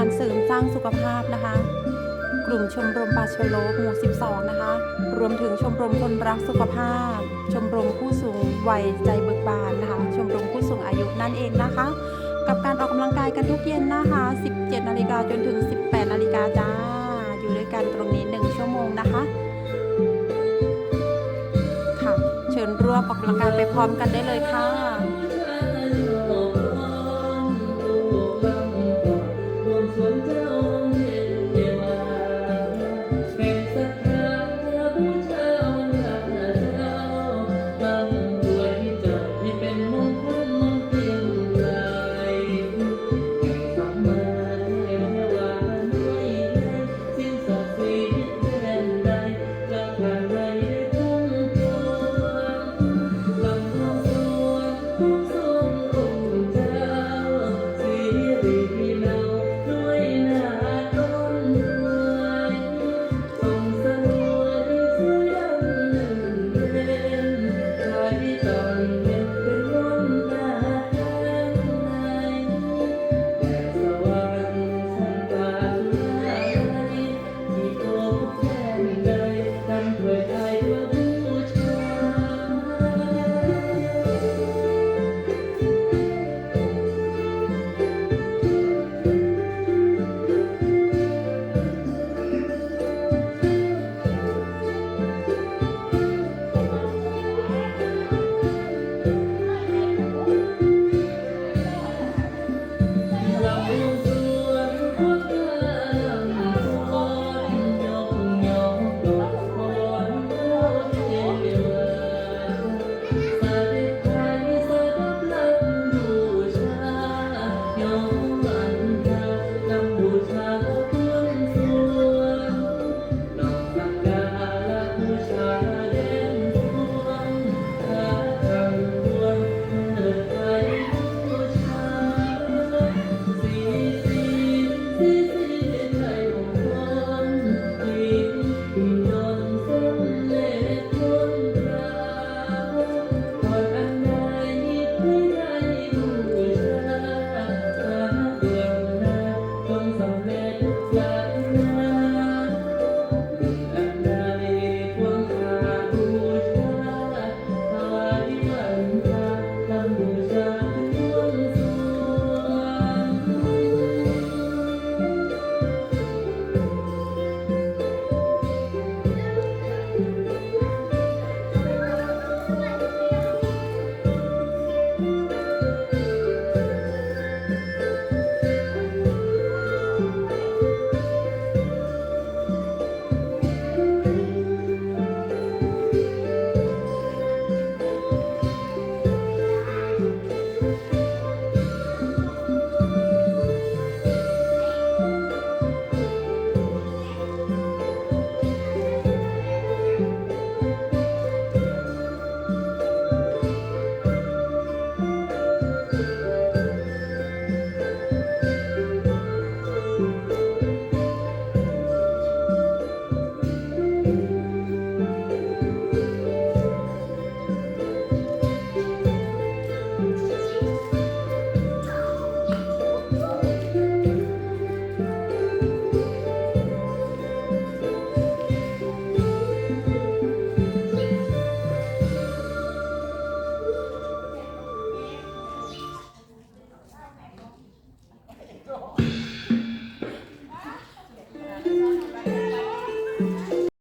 การเสริมสร้างสุขภาพนะคะ กลุ่มชมรมปาชโลหมู่ 12 นะคะ รวมถึงชมรมคนรักสุขภาพ ชมรมผู้สูงวัยใจเบิกบานนะคะ ชมรมผู้สูงอายุนั่นเองนะคะ กับการออกกำลังกายกันทุกเย็นนะคะ 17 นาฬิกาจนถึง 18 นาฬิกาจ้า อยู่ด้วยกันตรงนี้ 1 ชั่วโมงนะคะค่ะเชิญร่วมออกกำลังกายไปพร้อมกันได้เลยค่ะ